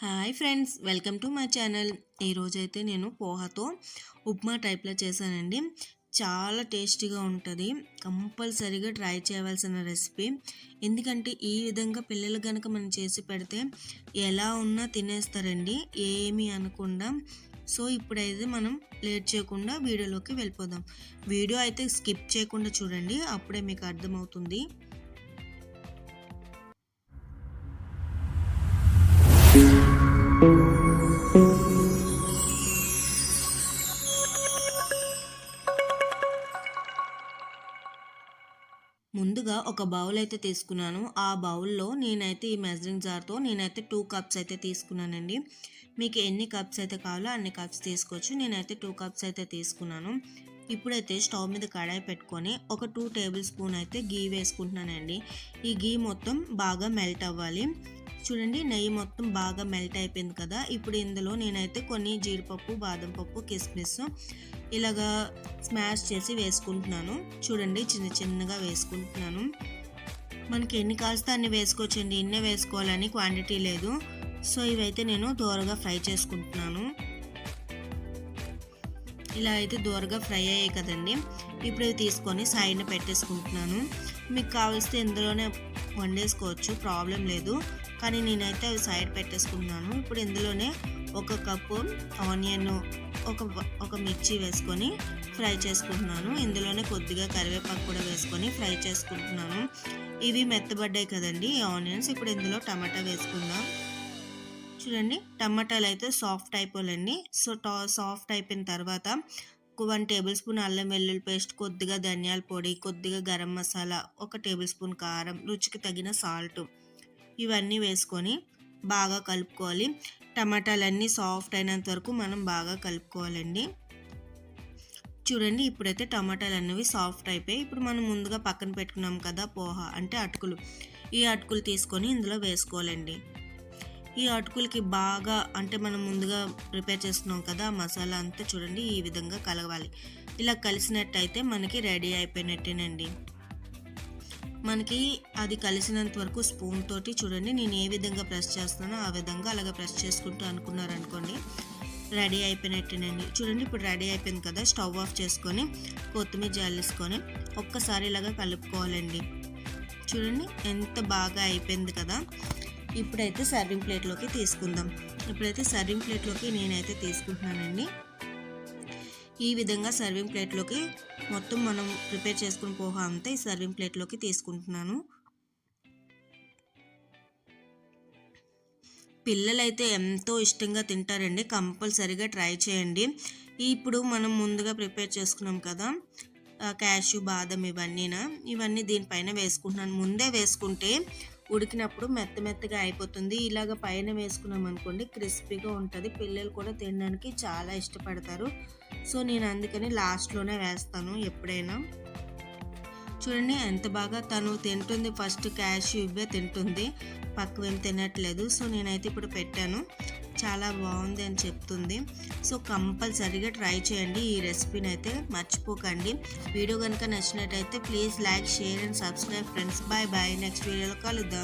Hi friends welcome to my channel. ఈరోజైతే నేను పోహాతో ఉప్మా టైప్లో చేశానండి. చాలా టేస్టీగా ఉంటుంది. కంపల్సరీగా ట్రై చేయవలసిన రెసిపీ. ఎందుకంటే ఈ విధంగా పిల్లలు కనుక మనం చేసి పెడితే ఎలా ఉన్నా తినేస్తారండి. ఏమీ అనకుండా. సో ఇప్పుడైతే మనం లేట్ చేయకుండా వీడియోలోకి వెళ్ళిపోదాం. వీడియో అయితే స్కిప్ చేయకుండా చూడండి. అప్పుడే మీకు అర్థమవుతుంది. ముందుగా ఒక బౌల్ అయితే తీసుకున్నాను. ఆ బౌల్లో నేనైతే ఈ మెజరింగ్ జార్తో నేనైతే టూ కప్స్ అయితే తీసుకున్నానండి. మీకు ఎన్ని కప్స్ అయితే కావాలో అన్ని కప్స్ తీసుకోవచ్చు. నేనైతే టూ కప్స్ అయితే తీసుకున్నాను. ఇప్పుడైతే స్టవ్ మీద కడాయి పెట్టుకొని ఒక టూ టేబుల్ స్పూన్ అయితే గీ వేసుకుంటున్నానండి. ఈ గీ మొత్తం బాగా మెల్ట్ అవ్వాలి. చూడండి నెయ్యి మొత్తం బాగా మెల్ట్ అయిపోయింది కదా. ఇప్పుడు ఇందులో నేనైతే కొన్ని జీడిపప్పు బాదం పప్పు కిస్మిస్ ఇలాగా స్మాష్ చేసి వేసుకుంటున్నాను. చూడండి చిన్న చిన్నగా వేసుకుంటున్నాను. మనకి ఎన్ని కాల్స్తే అన్ని వేసుకోవచ్చండి. ఇన్నే వేసుకోవాలని క్వాంటిటీ లేదు. సో ఇవైతే నేను దూరగా ఫ్రై చేసుకుంటున్నాను. ఇలా అయితే దూరగా ఫ్రై అయ్యాయి కదండి. ఇప్పుడు ఇవి తీసుకొని సైడ్న పెట్టేసుకుంటున్నాను. మీకు కావలిస్తే ఇందులోనే వండేసుకోవచ్చు. ప్రాబ్లం లేదు. కానీ నేనైతే అవి సైడ్ పెట్టేసుకున్నాను. ఇప్పుడు ఇందులోనే ఒక కప్పు ఆనియన్ ఒక ఒక మిర్చి వేసుకొని ఫ్రై చేసుకుంటున్నాను. ఇందులోనే కొద్దిగా కరివేపాకు కూడా వేసుకొని ఫ్రై చేసుకుంటున్నాను. ఇవి మెత్తబడ్డాయి కదండి ఈ ఆనియన్స్. ఇప్పుడు ఇందులో టమాటా వేసుకుందాం. చూడండి టమాటాలు అయితే సాఫ్ట్ అయిపోలేండి సో టా సాఫ్ట్ అయిపోయిన తర్వాత వన్ టేబుల్ స్పూన్ అల్లం వెల్లుల్లి పేస్ట్ కొద్దిగా ధనియాల పొడి కొద్దిగా గరం మసాలా ఒక టేబుల్ స్పూన్ కారం రుచికి తగిన సాల్ట్. ఇవన్నీ వేసుకొని బాగా కలుపుకోవాలి. టమాటాలన్నీ సాఫ్ట్ అయినంత వరకు మనం బాగా కలుపుకోవాలండి. చూడండి ఇప్పుడైతే టమాటాలు అనేవి సాఫ్ట్ అయిపోయి ఇప్పుడు మనం ముందుగా పక్కన పెట్టుకున్నాం కదా పోహా అంటే అటుకులు. ఈ అటుకులు తీసుకొని ఇందులో వేసుకోవాలండి. ఈ అటుకులకి బాగా అంటే మనం ముందుగా ప్రిపేర్ చేసుకున్నాం కదా మసాలా అంతా చూడండి ఈ విధంగా కలవాలి. ఇలా కలిసినట్టయితే మనకి రెడీ అయిపోయినట్టేనండి. మనకి అది కలిసినంత వరకు స్పూన్ తోటి చూడండి నేను ఏ విధంగా ప్రెస్ చేస్తున్నానో ఆ విధంగా అలాగ ప్రెస్ చేసుకుంటూ అనుకున్నారనుకోండి రెడీ అయిపోయినట్టేనండి. చూడండి ఇప్పుడు రెడీ అయిపోయింది కదా స్టవ్ ఆఫ్ చేసుకొని కొత్తిమీర జాలేసుకొని ఒక్కసారి ఇలాగా కలుపుకోవాలండి. చూడండి ఎంత బాగా అయిపోయింది కదా. ఇప్పుడైతే సర్వింగ్ ప్లేట్లోకి తీసుకుందాం. ఇప్పుడైతే సర్వింగ్ ప్లేట్లోకి నేనైతే తీసుకుంటున్నానండి. ఈ విధంగా సర్వింగ్ ప్లేట్లోకి మొత్తం మనం ప్రిపేర్ చేసుకుని పోహా అంతా ఈ సర్వింగ్ ప్లేట్లోకి తీసుకుంటున్నాను. పిల్లలైతే ఎంతో ఇష్టంగా తింటారండి. కంపల్సరీగా ట్రై చేయండి. ఇప్పుడు మనం ముందుగా ప్రిపేర్ చేసుకున్నాం కదా క్యాషు బాదం ఇవన్నీనా? ఇవన్నీ దీనిపైన వేసుకుంటున్నాను. ముందే వేసుకుంటే ఉడికినప్పుడు మెత్త మెత్తగా అయిపోతుంది. ఇలాగ పైన వేసుకున్నాం అనుకోండి క్రిస్పీగా ఉంటుంది. పిల్లలు కూడా తినడానికి చాలా ఇష్టపడతారు. సో నేను అందుకని లాస్ట్లోనే వేస్తాను ఎప్పుడైనా. చూడండి ఎంత బాగా తను తింటుంది. ఫస్ట్ క్యాష్ ఇవే తింటుంది. పక్కవేం తినట్లేదు. సో నేనైతే ఇప్పుడు పెట్టాను. చాలా బాగుంది అని చెప్తుంది. సో కంపల్సరీగా ట్రై చేయండి. ఈ రెసిపీని అయితే మర్చిపోకండి. వీడియో కనుక నచ్చినట్టయితే please like share and subscribe friends. Bye bye. Next వీడియోలో కలుద్దాం.